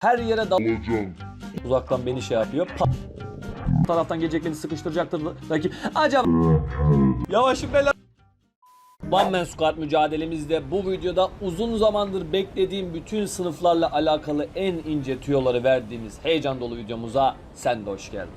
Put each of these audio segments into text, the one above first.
Her yere dal Alacan. uzaktan beni şey yapıyor. Pa- taraftan gelecek beni sıkıştıracaktır rakip. Acaba yavaşım beyler. One Man mücadelemizde bu videoda uzun zamandır beklediğim bütün sınıflarla alakalı en ince tüyoları verdiğimiz heyecan dolu videomuza sen de hoş geldin.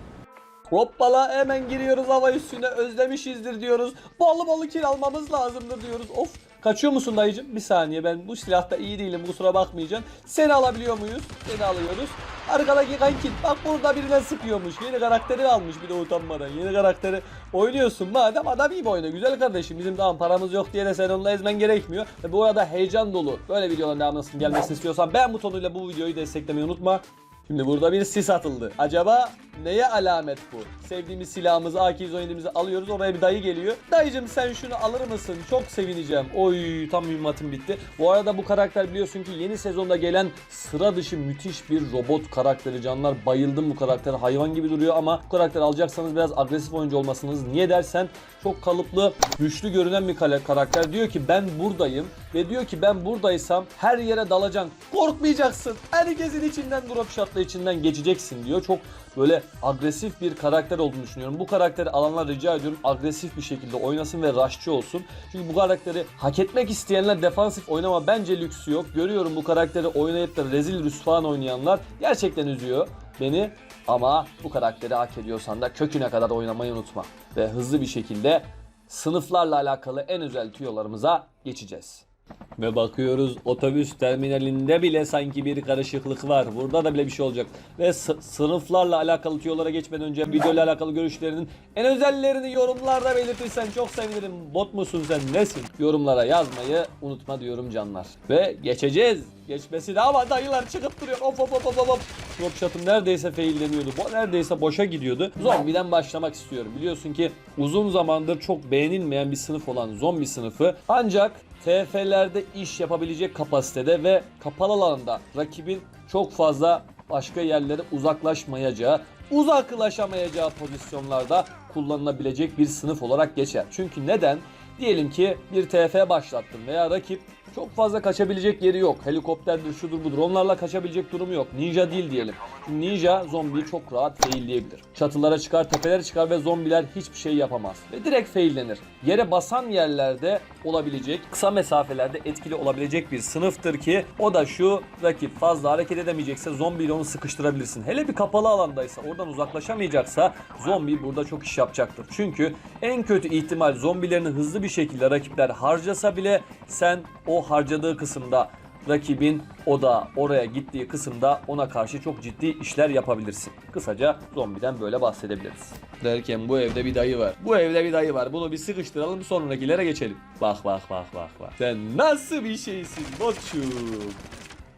Hoppala hemen giriyoruz hava üstüne özlemişizdir diyoruz. Bolu bolu kil almamız lazımdır diyoruz. Of kaçıyor musun dayıcım? Bir saniye ben bu silahta iyi değilim kusura bakmayacaksın. Seni alabiliyor muyuz? Seni alıyoruz. Arkadaki kankin bak burada birine sıkıyormuş. Yeni karakteri almış bir de utanmadan. Yeni karakteri oynuyorsun madem adam iyi bir oyna. Güzel kardeşim bizim tamam paramız yok diye de sen onunla ezmen gerekmiyor. Ve bu arada heyecan dolu böyle videoların devamlısının gelmesini istiyorsan beğen butonuyla bu videoyu desteklemeyi unutma. Şimdi burada bir sis atıldı. Acaba neye alamet bu? Sevdiğimiz silahımızı AK-117'mizi alıyoruz. Oraya bir dayı geliyor. Dayıcım sen şunu alır mısın? Çok sevineceğim. Oy tam mühimmatım bitti. Bu arada bu karakter biliyorsun ki yeni sezonda gelen sıra dışı müthiş bir robot karakteri canlar. Bayıldım bu karakter. Hayvan gibi duruyor ama bu karakter alacaksanız biraz agresif oyuncu olmasınız. Niye dersen çok kalıplı, güçlü görünen bir karakter. Diyor ki ben buradayım ve diyor ki ben buradaysam her yere dalacaksın. Korkmayacaksın. Herkesin içinden drop shot'la içinden geçeceksin diyor. Çok böyle agresif bir karakter olduğunu düşünüyorum. Bu karakteri alanlar rica ediyorum agresif bir şekilde oynasın ve rushçı olsun. Çünkü bu karakteri hak etmek isteyenler defansif oynama bence lüksü yok. Görüyorum bu karakteri oynayıp da rezil rüsvan oynayanlar gerçekten üzüyor beni. Ama bu karakteri hak ediyorsan da köküne kadar oynamayı unutma. Ve hızlı bir şekilde sınıflarla alakalı en özel tüyolarımıza geçeceğiz. Ve bakıyoruz otobüs terminalinde bile sanki bir karışıklık var. Burada da bile bir şey olacak. Ve sı- sınıflarla alakalı tüyolara geçmeden önce videoyla alakalı görüşlerinin en özellerini yorumlarda belirtirsen çok sevinirim. Bot musun sen nesin? Yorumlara yazmayı unutma diyorum canlar. Ve geçeceğiz. Geçmesi de ama dayılar çıkıp duruyor. Of of of of of. Drop shot'ım neredeyse failleniyordu. Bu neredeyse boşa gidiyordu. Zombiden başlamak istiyorum. Biliyorsun ki uzun zamandır çok beğenilmeyen bir sınıf olan zombi sınıfı. Ancak TF'lerde iş yapabilecek kapasitede ve kapalı alanda rakibin çok fazla başka yerlere uzaklaşmayacağı, uzaklaşamayacağı pozisyonlarda kullanılabilecek bir sınıf olarak geçer. Çünkü neden? Diyelim ki bir TF başlattın veya rakip çok fazla kaçabilecek yeri yok. Helikopterdir, şudur budur. Onlarla kaçabilecek durumu yok. Ninja değil diyelim. Çünkü ninja zombiyi çok rahat failleyebilir. Çatılara çıkar, tepelere çıkar ve zombiler hiçbir şey yapamaz. Ve direkt faillenir. Yere basan yerlerde olabilecek, kısa mesafelerde etkili olabilecek bir sınıftır ki o da şu rakip fazla hareket edemeyecekse zombiyle onu sıkıştırabilirsin. Hele bir kapalı alandaysa oradan uzaklaşamayacaksa zombi burada çok iş yapacaktır. Çünkü en kötü ihtimal zombilerini hızlı bir şekilde rakipler harcasa bile sen o harcadığı kısımda rakibin o da oraya gittiği kısımda ona karşı çok ciddi işler yapabilirsin. Kısaca zombiden böyle bahsedebiliriz. Derken bu evde bir dayı var. Bu evde bir dayı var. Bunu bir sıkıştıralım sonrakilere geçelim. Bak bak bak bak bak. Sen nasıl bir şeysin botçum?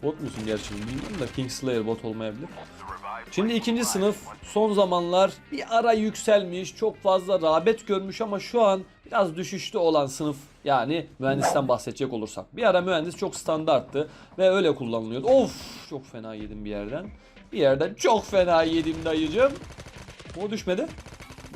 Bot musun gerçi bilmiyorum da Kingslayer bot olmayabilir. Şimdi ikinci sınıf son zamanlar bir ara yükselmiş, çok fazla rağbet görmüş ama şu an biraz düşüşte olan sınıf yani mühendisten bahsedecek olursak. Bir ara mühendis çok standarttı ve öyle kullanılıyordu. Of çok fena yedim bir yerden. Bir yerden çok fena yedim dayıcım. O düşmedi.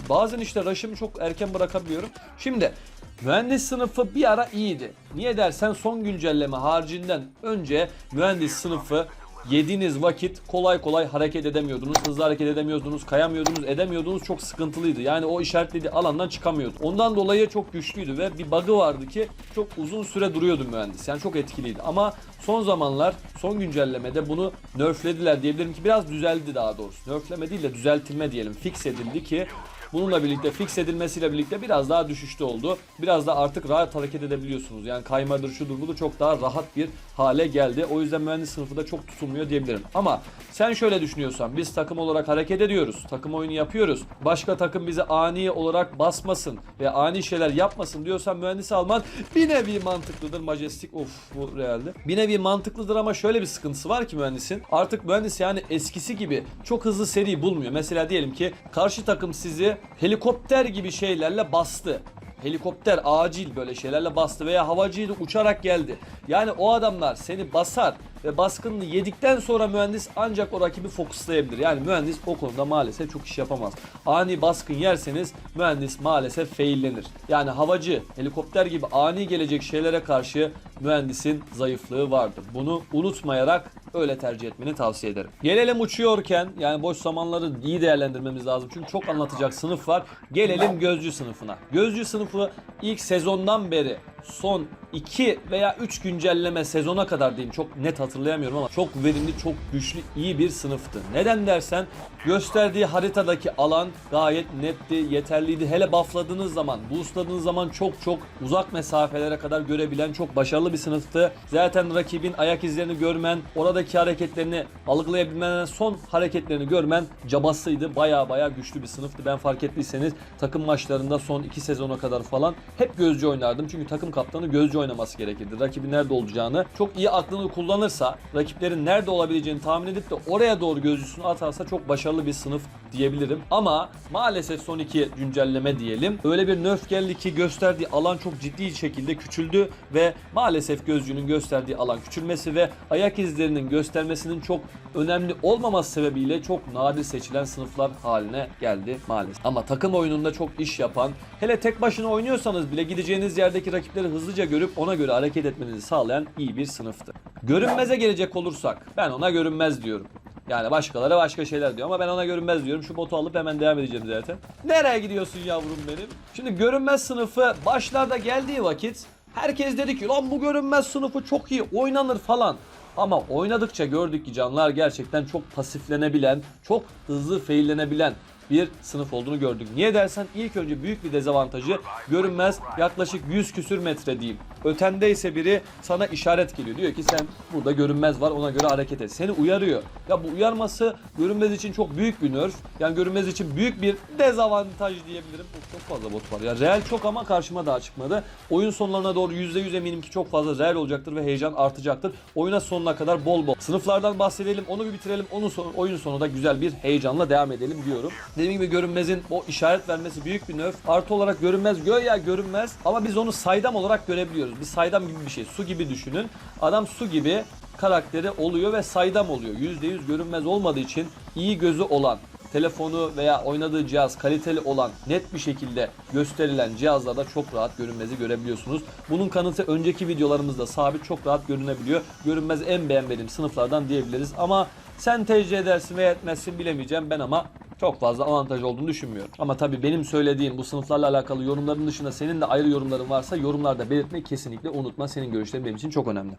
Bazen işte rush'ımı çok erken bırakabiliyorum. Şimdi mühendis sınıfı bir ara iyiydi. Niye dersen son güncelleme haricinden önce mühendis sınıfı yediğiniz vakit kolay kolay hareket edemiyordunuz. Hızlı hareket edemiyordunuz, kayamıyordunuz, edemiyordunuz. Çok sıkıntılıydı. Yani o işaretlediği alandan çıkamıyordu. Ondan dolayı çok güçlüydü ve bir bug'ı vardı ki çok uzun süre duruyordu mühendis. Yani çok etkiliydi. Ama son zamanlar son güncellemede bunu nerflediler diyebilirim ki biraz düzeldi daha doğrusu. Nerfleme değil de düzeltilme diyelim. Fix edildi ki Bununla birlikte fix edilmesiyle birlikte biraz daha düşüşte oldu. Biraz da artık rahat hareket edebiliyorsunuz. Yani kaymadır şudur budur çok daha rahat bir hale geldi. O yüzden mühendis sınıfı da çok tutulmuyor diyebilirim. Ama sen şöyle düşünüyorsan biz takım olarak hareket ediyoruz. Takım oyunu yapıyoruz. Başka takım bizi ani olarak basmasın ve ani şeyler yapmasın diyorsan mühendis alman bir nevi mantıklıdır. Majestik of bu realde. Bir nevi mantıklıdır ama şöyle bir sıkıntısı var ki mühendisin. Artık mühendis yani eskisi gibi çok hızlı seri bulmuyor. Mesela diyelim ki karşı takım sizi helikopter gibi şeylerle bastı. Helikopter acil böyle şeylerle bastı veya havacıyla uçarak geldi. Yani o adamlar seni basar ve baskınını yedikten sonra mühendis ancak o rakibi fokuslayabilir. Yani mühendis o konuda maalesef çok iş yapamaz. Ani baskın yerseniz mühendis maalesef faillenir. Yani havacı, helikopter gibi ani gelecek şeylere karşı mühendisin zayıflığı vardır. Bunu unutmayarak öyle tercih etmeni tavsiye ederim. Gelelim uçuyorken yani boş zamanları iyi değerlendirmemiz lazım. Çünkü çok anlatacak sınıf var. Gelelim gözcü sınıfına. Gözcü sınıfı ilk sezondan beri son 2 veya 3 güncelleme sezona kadar diyeyim çok net hatırlayamıyorum ama çok verimli, çok güçlü, iyi bir sınıftı. Neden dersen gösterdiği haritadaki alan gayet netti, yeterliydi. Hele buffladığınız zaman, boostladığınız zaman çok çok uzak mesafelere kadar görebilen çok başarılı bir sınıftı. Zaten rakibin ayak izlerini görmen, oradaki hareketlerini algılayabilmen, son hareketlerini görmen cabasıydı. Baya baya güçlü bir sınıftı. Ben fark ettiyseniz takım maçlarında son 2 sezona kadar falan hep gözcü oynardım. Çünkü takım kaptanı gözcü oynaması gerekirdi. Rakibin nerede olacağını çok iyi aklını kullanırsa, rakiplerin nerede olabileceğini tahmin edip de oraya doğru gözcüsünü atarsa çok başarılı bir sınıf diyebilirim. Ama maalesef son iki güncelleme diyelim. Öyle bir nerf geldi ki gösterdiği alan çok ciddi şekilde küçüldü ve maalesef gözcünün gösterdiği alan küçülmesi ve ayak izlerinin göstermesinin çok önemli olmaması sebebiyle çok nadir seçilen sınıflar haline geldi maalesef. Ama takım oyununda çok iş yapan, hele tek başına oynuyorsanız bile gideceğiniz yerdeki rakipleri hızlıca görüp ona göre hareket etmenizi sağlayan iyi bir sınıftı. Görünmeze gelecek olursak ben ona görünmez diyorum. Yani başkaları başka şeyler diyor ama ben ona görünmez diyorum. Şu botu alıp hemen devam edeceğim zaten. Nereye gidiyorsun yavrum benim? Şimdi görünmez sınıfı başlarda geldiği vakit herkes dedi ki lan bu görünmez sınıfı çok iyi oynanır falan. Ama oynadıkça gördük ki canlar gerçekten çok pasiflenebilen, çok hızlı faillenebilen bir sınıf olduğunu gördük. Niye dersen ilk önce büyük bir dezavantajı görünmez yaklaşık 100 küsür metre diyeyim. Ötendeyse biri sana işaret geliyor. Diyor ki sen burada görünmez var ona göre hareket et. Seni uyarıyor. Ya bu uyarması görünmez için çok büyük bir nerf. Yani görünmez için büyük bir dezavantaj diyebilirim. Çok, fazla bot var. Ya real çok ama karşıma daha çıkmadı. Oyun sonlarına doğru %100 eminim ki çok fazla real olacaktır ve heyecan artacaktır. Oyuna sonuna kadar bol bol. Sınıflardan bahsedelim, onu bir bitirelim. Onun son, oyun sonu da güzel bir heyecanla devam edelim diyorum. Dediğim gibi görünmezin o işaret vermesi büyük bir nerf. Artı olarak görünmez göya görünmez ama biz onu saydam olarak görebiliyoruz. Bir saydam gibi bir şey. Su gibi düşünün. Adam su gibi karakteri oluyor ve saydam oluyor. %100 görünmez olmadığı için iyi gözü olan telefonu veya oynadığı cihaz kaliteli olan net bir şekilde gösterilen cihazlarda çok rahat görünmezi görebiliyorsunuz. Bunun kanıtı önceki videolarımızda sabit çok rahat görünebiliyor. Görünmez en beğenmediğim sınıflardan diyebiliriz ama sen tercih edersin veya etmezsin bilemeyeceğim ben ama çok fazla avantaj olduğunu düşünmüyorum. Ama tabii benim söylediğim bu sınıflarla alakalı yorumların dışında senin de ayrı yorumların varsa yorumlarda belirtmeyi kesinlikle unutma. Senin görüşlerin benim için çok önemli.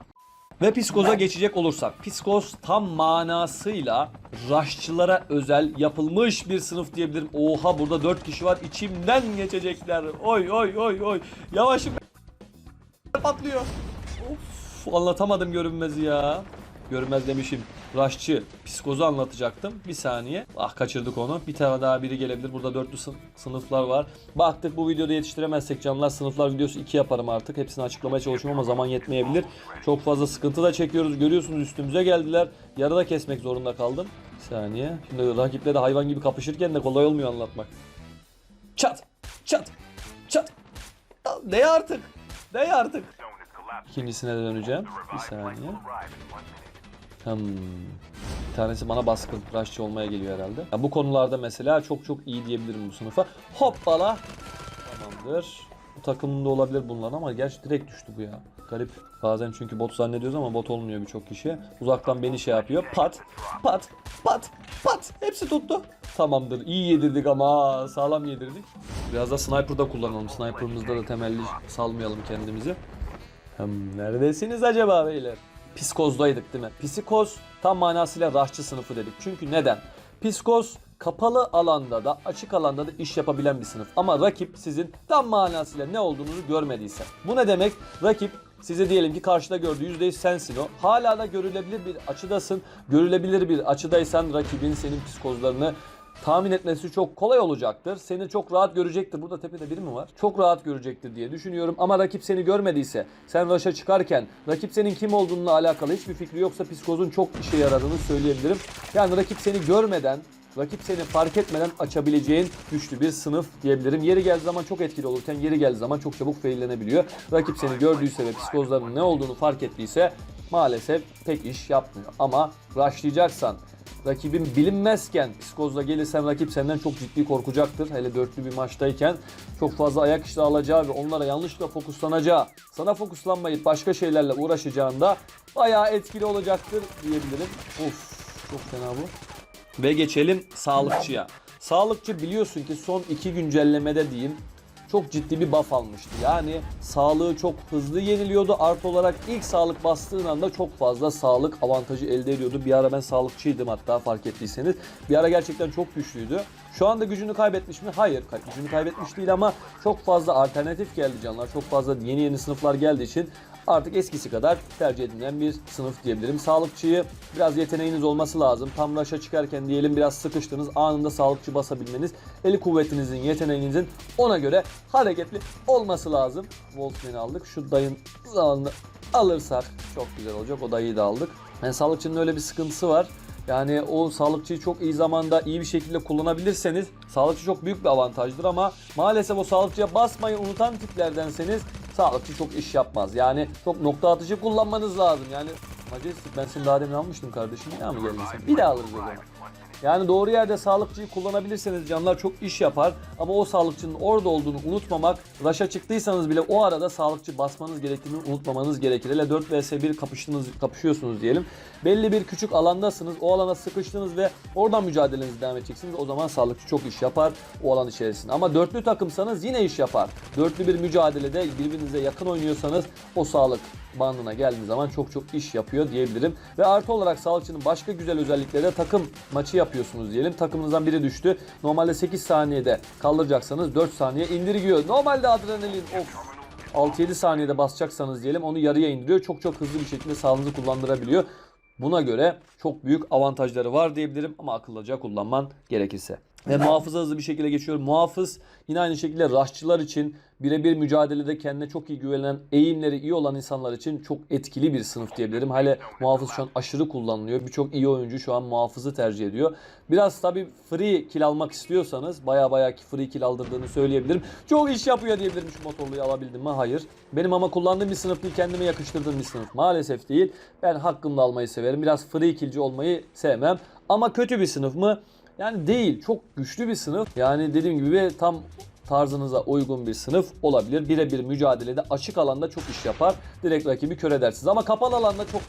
Ve psikoza geçecek olursak. Psikoz tam manasıyla raşçılara özel yapılmış bir sınıf diyebilirim. Oha burada 4 kişi var içimden geçecekler. Oy oy oy oy. Yavaşım patlıyor. Of anlatamadım görünmezi ya. Görünmez demişim. Raşçı psikozu anlatacaktım. Bir saniye. Ah kaçırdık onu. Bir tane daha biri gelebilir. Burada dörtlü sı- sınıflar var. Baktık bu videoda yetiştiremezsek canlar sınıflar videosu 2 yaparım artık. Hepsini açıklamaya çalışıyorum ama zaman yetmeyebilir. Çok fazla sıkıntı da çekiyoruz. Görüyorsunuz üstümüze geldiler. Yarıda kesmek zorunda kaldım. Bir saniye. Şimdi rakiple de hayvan gibi kapışırken de kolay olmuyor anlatmak. Çat! Çat! Çat! Ne artık? Ne artık? İkincisine de döneceğim. Bir saniye. Hmm. Bir tanesi bana baskın, rushçı olmaya geliyor herhalde. Ya bu konularda mesela çok çok iyi diyebilirim bu sınıfa. Hoppala. Tamamdır. Bu takımında olabilir bunlar ama gerçi direkt düştü bu ya. Garip. Bazen çünkü bot zannediyoruz ama bot olmuyor birçok kişi. Uzaktan beni şey yapıyor. Pat, pat, pat, pat. Hepsi tuttu. Tamamdır. İyi yedirdik ama sağlam yedirdik. Biraz da sniper'da kullanalım. Sniper'ımızda da temelli salmayalım kendimizi. Hmm, neredesiniz acaba beyler? Psikozdaydık değil mi? Psikoz tam manasıyla raşçı sınıfı dedik. Çünkü neden? Psikoz kapalı alanda da açık alanda da iş yapabilen bir sınıf. Ama rakip sizin tam manasıyla ne olduğunuzu görmediyse. Bu ne demek? Rakip size diyelim ki karşıda gördüğü %100 sensin o. Hala da görülebilir bir açıdasın. Görülebilir bir açıdaysan rakibin senin psikozlarını tahmin etmesi çok kolay olacaktır. Seni çok rahat görecektir. Burada tepede biri mi var? Çok rahat görecektir diye düşünüyorum. Ama rakip seni görmediyse, sen raşa çıkarken rakip senin kim olduğunla alakalı hiçbir fikri yoksa psikozun çok işe yaradığını söyleyebilirim. Yani rakip seni görmeden Rakip seni fark etmeden açabileceğin güçlü bir sınıf diyebilirim. Yeri geldiği zaman çok etkili olurken yeri geldiği zaman çok çabuk faillenebiliyor. Rakip seni gördüyse ve psikozlarının ne olduğunu fark ettiyse maalesef pek iş yapmıyor. Ama rushlayacaksan rakibin bilinmezken psikozla gelirsen rakip senden çok ciddi korkacaktır. Hele dörtlü bir maçtayken çok fazla ayak işte alacağı ve onlara yanlışlıkla fokuslanacağı, sana fokuslanmayıp başka şeylerle uğraşacağında bayağı etkili olacaktır diyebilirim. Of çok fena bu. Ve geçelim sağlıkçıya. Sağlıkçı biliyorsun ki son iki güncellemede diyeyim çok ciddi bir buff almıştı. Yani sağlığı çok hızlı yeniliyordu. Artı olarak ilk sağlık bastığın anda çok fazla sağlık avantajı elde ediyordu. Bir ara ben sağlıkçıydım hatta fark ettiyseniz. Bir ara gerçekten çok güçlüydü. Şu anda gücünü kaybetmiş mi? Hayır. Gücünü kaybetmiş değil ama çok fazla alternatif geldi canlar. Çok fazla yeni yeni sınıflar geldiği için artık eskisi kadar tercih edilen bir sınıf diyebilirim. Sağlıkçıyı biraz yeteneğiniz olması lazım. Tam raşa çıkarken diyelim biraz sıkıştınız. Anında sağlıkçı basabilmeniz, eli kuvvetinizin, yeteneğinizin ona göre hareketli olması lazım. Wolfman'i aldık. Şu dayın zamanını alırsak çok güzel olacak. O dayıyı da aldık. Yani sağlıkçının öyle bir sıkıntısı var. Yani o sağlıkçıyı çok iyi zamanda iyi bir şekilde kullanabilirseniz sağlıkçı çok büyük bir avantajdır ama maalesef o sağlıkçıya basmayı unutan tiplerdenseniz sağlıkçı çok iş yapmaz. Yani çok nokta atışı kullanmanız lazım. Yani Majestic ben seni daha demin almıştım kardeşim. Daha mı geldin sen? Bir daha alırız o zaman. Yani doğru yerde sağlıkçıyı kullanabilirseniz canlar çok iş yapar ama o sağlıkçının orada olduğunu unutmamak, raşa çıktıysanız bile o arada sağlıkçı basmanız gerektiğini unutmamanız gerekir. Hele 4 vs 1 kapıştınız, kapışıyorsunuz diyelim. Belli bir küçük alandasınız. O alana sıkıştınız ve oradan mücadelenizi devam edeceksiniz. O zaman sağlıkçı çok iş yapar o alan içerisinde. Ama dörtlü takımsanız yine iş yapar. Dörtlü bir mücadelede birbirinize yakın oynuyorsanız o sağlık bandına geldiği zaman çok çok iş yapıyor diyebilirim. Ve artı olarak sağlıkçının başka güzel özellikleri de takım maçı yapıyorsunuz diyelim. Takımınızdan biri düştü. Normalde 8 saniyede kaldıracaksanız 4 saniye indirgiyor. Normalde adrenalin of 6-7 saniyede basacaksanız diyelim onu yarıya indiriyor. Çok çok hızlı bir şekilde sağlığınızı kullandırabiliyor. Buna göre çok büyük avantajları var diyebilirim ama akıllıca kullanman gerekirse. Ve muhafıza hızlı bir şekilde geçiyorum. Muhafız yine aynı şekilde raşçılar için birebir mücadelede kendine çok iyi güvenen, eğimleri iyi olan insanlar için çok etkili bir sınıf diyebilirim. Hele muhafız şu an aşırı kullanılıyor. Birçok iyi oyuncu şu an muhafızı tercih ediyor. Biraz tabi free kill almak istiyorsanız baya baya free kill aldırdığını söyleyebilirim. Çok iş yapıyor diyebilirim şu motorluyu alabildim mi? Hayır. Benim ama kullandığım bir sınıf değil, kendime yakıştırdığım bir sınıf. Maalesef değil. Ben hakkımda almayı severim. Biraz free killci olmayı sevmem. Ama kötü bir sınıf mı? Yani değil. Çok güçlü bir sınıf. Yani dediğim gibi tam tarzınıza uygun bir sınıf olabilir. Birebir mücadelede açık alanda çok iş yapar. Direkt rakibi kör edersiniz. Ama kapalı alanda çok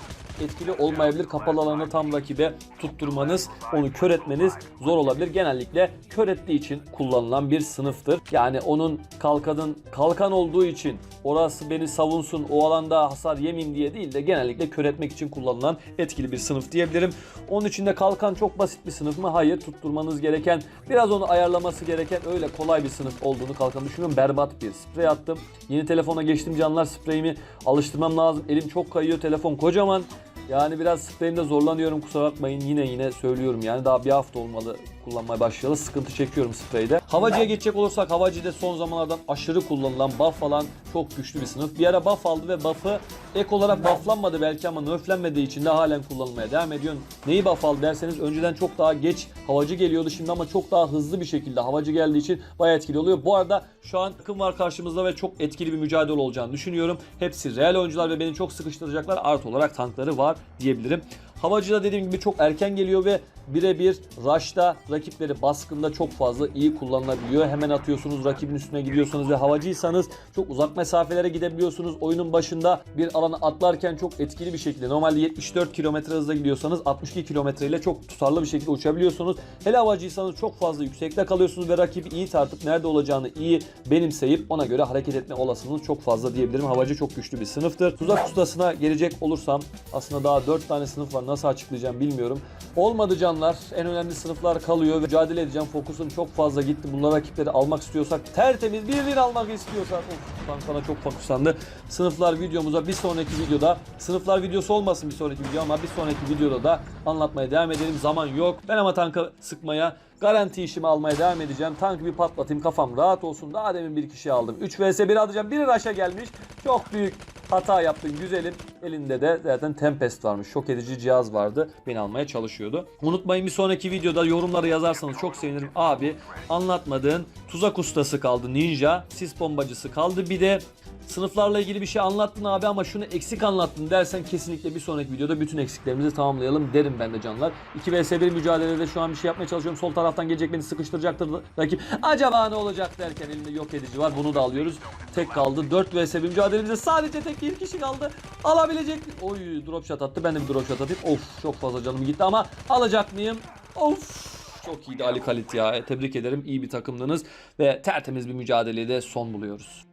etkili olmayabilir. Kapalı alanı tam rakibe tutturmanız, onu kör etmeniz zor olabilir. Genellikle kör ettiği için kullanılan bir sınıftır. Yani onun kalkanın kalkan olduğu için orası beni savunsun, o alanda hasar yemeyeyim diye değil de genellikle kör etmek için kullanılan etkili bir sınıf diyebilirim. Onun için de kalkan çok basit bir sınıf mı? Hayır. Tutturmanız gereken, biraz onu ayarlaması gereken öyle kolay bir sınıf olduğunu kalkan düşünüyorum. Berbat bir sprey attım. Yeni telefona geçtim canlar spreyimi alıştırmam lazım. Elim çok kayıyor. Telefon kocaman. Yani biraz spreyimde zorlanıyorum kusura bakmayın yine yine söylüyorum yani daha bir hafta olmalı kullanmaya başlayalı sıkıntı çekiyorum spreyde. Havacıya geçecek olursak havacıda son zamanlardan aşırı kullanılan buff alan çok güçlü bir sınıf. Bir ara buff aldı ve buff'ı ek olarak bufflanmadı belki ama nerflenmediği için de halen kullanılmaya devam ediyor. Neyi buff aldı derseniz önceden çok daha geç havacı geliyordu şimdi ama çok daha hızlı bir şekilde havacı geldiği için bayağı etkili oluyor. Bu arada şu an takım var karşımızda ve çok etkili bir mücadele olacağını düşünüyorum. Hepsi real oyuncular ve beni çok sıkıştıracaklar. Artı olarak tankları var diyebilirim. Havacı da dediğim gibi çok erken geliyor ve birebir rush'ta rakipleri baskında çok fazla iyi kullanılabiliyor. Hemen atıyorsunuz rakibin üstüne gidiyorsunuz ve havacıysanız çok uzak mesafelere gidebiliyorsunuz. Oyunun başında bir alana atlarken çok etkili bir şekilde normalde 74 km hızla gidiyorsanız 62 km ile çok tutarlı bir şekilde uçabiliyorsunuz. Hele havacıysanız çok fazla yüksekte kalıyorsunuz ve rakibi iyi tartıp nerede olacağını iyi benimseyip ona göre hareket etme olasılığınız çok fazla diyebilirim. Havacı çok güçlü bir sınıftır. Tuzak ustasına gelecek olursam aslında daha 4 tane sınıf var. Nasıl açıklayacağım bilmiyorum. Olmadı canlar. En önemli sınıflar kalıyor mücadele edeceğim. Fokusum çok fazla gitti. Bunlar rakipleri almak istiyorsak tertemiz bir win almak istiyorsak of ben sana çok fokuslandı. Sınıflar videomuza bir sonraki videoda sınıflar videosu olmasın bir sonraki video ama bir sonraki videoda da anlatmaya devam edelim. Zaman yok. Ben ama tanka sıkmaya Garanti işimi almaya devam edeceğim. Tankı bir patlatayım kafam rahat olsun. Daha demin bir kişi aldım. 3 vs 1 alacağım. Biri raşa gelmiş. Çok büyük hata yaptın güzelim. Elinde de zaten Tempest varmış. Şok edici cihaz vardı. Beni almaya çalışıyordu. Unutmayın bir sonraki videoda yorumları yazarsanız çok sevinirim. Abi anlatmadığın tuzak ustası kaldı ninja. Sis bombacısı kaldı. Bir de Sınıflarla ilgili bir şey anlattın abi ama şunu eksik anlattın dersen kesinlikle bir sonraki videoda bütün eksiklerimizi tamamlayalım derim ben de canlar. 2 vs 1 mücadelede şu an bir şey yapmaya çalışıyorum. Sol taraftan gelecek beni sıkıştıracaktır rakip. Acaba ne olacak derken elinde yok edici var. Bunu da alıyoruz. Tek kaldı. 4 vs 1 mücadelemizde sadece tek bir kişi kaldı. Alabilecek? Oy drop shot attı. Ben de bir drop shot atayım. Of çok fazla canım gitti ama alacak mıyım? Of çok iyiydi Ali Kalit ya. Tebrik ederim. İyi bir takımdınız ve tertemiz bir mücadeleye de son buluyoruz.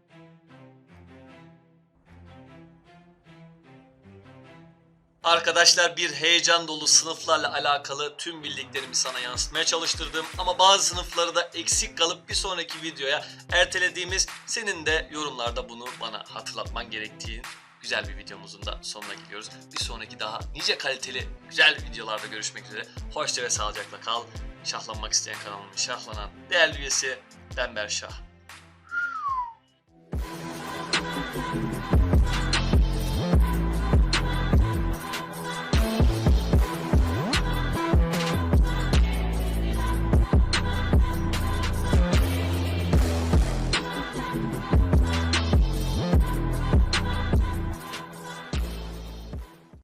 Arkadaşlar bir heyecan dolu sınıflarla alakalı tüm bildiklerimi sana yansıtmaya çalıştırdım. Ama bazı sınıfları da eksik kalıp bir sonraki videoya ertelediğimiz senin de yorumlarda bunu bana hatırlatman gerektiği güzel bir videomuzun da sonuna geliyoruz. Bir sonraki daha nice kaliteli güzel videolarda görüşmek üzere. Hoşça ve sağlıcakla kal. Şahlanmak isteyen kanalımın şahlanan değerli üyesi Ben Berşah.